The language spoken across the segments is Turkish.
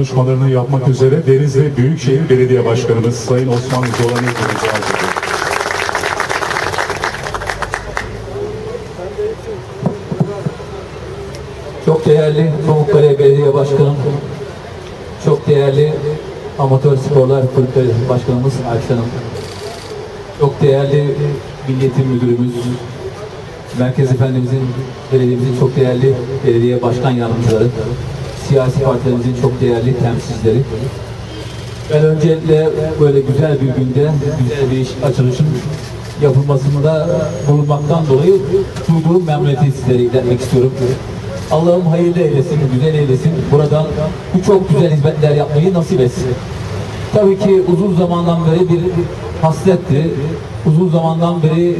konuşmalarını yapmak üzere Denizli Büyükşehir Belediye Başkanımız Sayın Osman arz ediyor. Çok değerli Pamukkale Belediye Başkanım, çok değerli Amatör Sporlar Kulüpleri Başkanımız Ayşe çok değerli Milliyetin Müdürümüz, Merkez Efendimizin, belediyemizin çok değerli belediye başkan yardımcıları, siyasi partilerimizin çok değerli temsilcileri. Ben öncelikle böyle güzel bir günde güzel bir iş açılışın yapılmasında bulunmaktan dolayı duyduğum memnuniyeti sizlere iletmek istiyorum. Allah'ım hayırlı eylesin, güzel eylesin. Buradan bu çok güzel hizmetler yapmayı nasip etsin. Tabii ki uzun zamandan beri bir hasretti. Uzun zamandan beri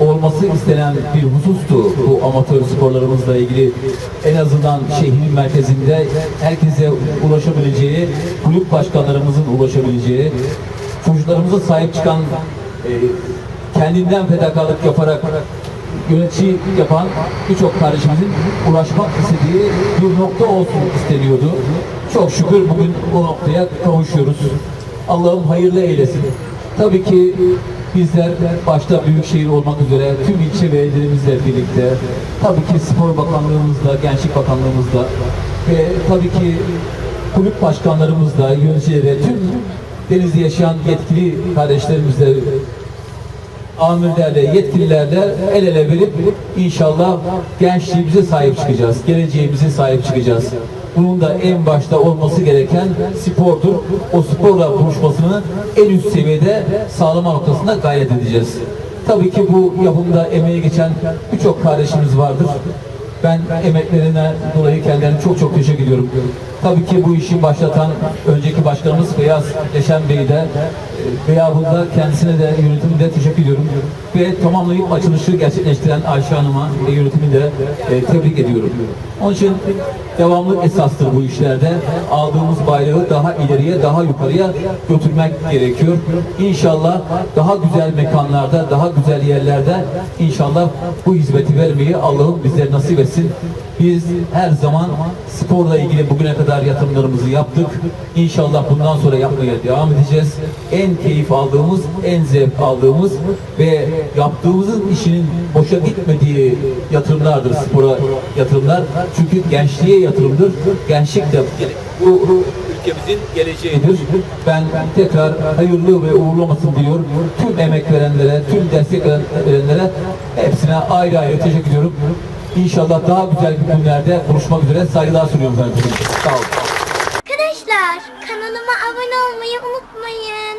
olması istenen bir husustu bu amatör sporlarımızla ilgili. En azından şehrin merkezinde herkese ulaşabileceği, kulüp başkanlarımızın ulaşabileceği, çocuklarımıza sahip çıkan, e, kendinden fedakarlık yaparak yönetici yapan birçok kardeşimizin ulaşmak istediği bir nokta olsun isteniyordu. Çok şükür bugün bu noktaya kavuşuyoruz. Allah'ım hayırlı eylesin. Tabii ki bizler başta Büyükşehir olmak üzere tüm ilçe belediyelerimizle birlikte tabii ki Spor Bakanlığımızla, Gençlik Bakanlığımızla ve tabii ki kulüp başkanlarımızla, yöneticilere, tüm denizde yaşayan yetkili kardeşlerimizle amirlerle, yetkililerle el ele verip inşallah gençliğimize sahip çıkacağız. Geleceğimize sahip çıkacağız. Bunun da en başta olması gereken spordur. O sporla buluşmasını en üst seviyede sağlama noktasında gayret edeceğiz. Tabii ki bu yapımda emeği geçen birçok kardeşimiz vardır. Ben emeklerine dolayı kendilerine çok çok teşekkür ediyorum. Tabii ki bu işi başlatan önceki başkanımız Beyaz Leşen Bey'i de e, veya bunda kendisine de yönetimde teşekkür ediyorum. Ve tamamlayıp açılışı gerçekleştiren Ayşe Hanım'a ve yönetimi de e, tebrik ediyorum. Onun için devamlı esastır bu işlerde. Aldığımız bayrağı daha ileriye, daha yukarıya götürmek gerekiyor. İnşallah daha güzel mekanlarda, daha güzel yerlerde inşallah bu hizmeti vermeyi Allah'ım bizlere nasip etsin. Biz her zaman sporla ilgili bugüne kadar yatırımlarımızı yaptık. İnşallah bundan sonra yapmaya devam edeceğiz. En keyif aldığımız, en zevk aldığımız ve yaptığımızın işinin boşa gitmediği yatırımlardır spora yatırımlar. Çünkü gençliğe yatırımdır. Gençlik de bu ülkemizin geleceğidir. Ben tekrar hayırlı ve uğurlu olmasın diliyorum. Tüm emek verenlere, tüm destek verenlere hepsine ayrı ayrı teşekkür ediyorum. İnşallah daha güzel günlerde buluşmak üzere saygılar sunuyorum efendim. Sağ olun. Arkadaşlar kanalıma abone olmayı unutmayın.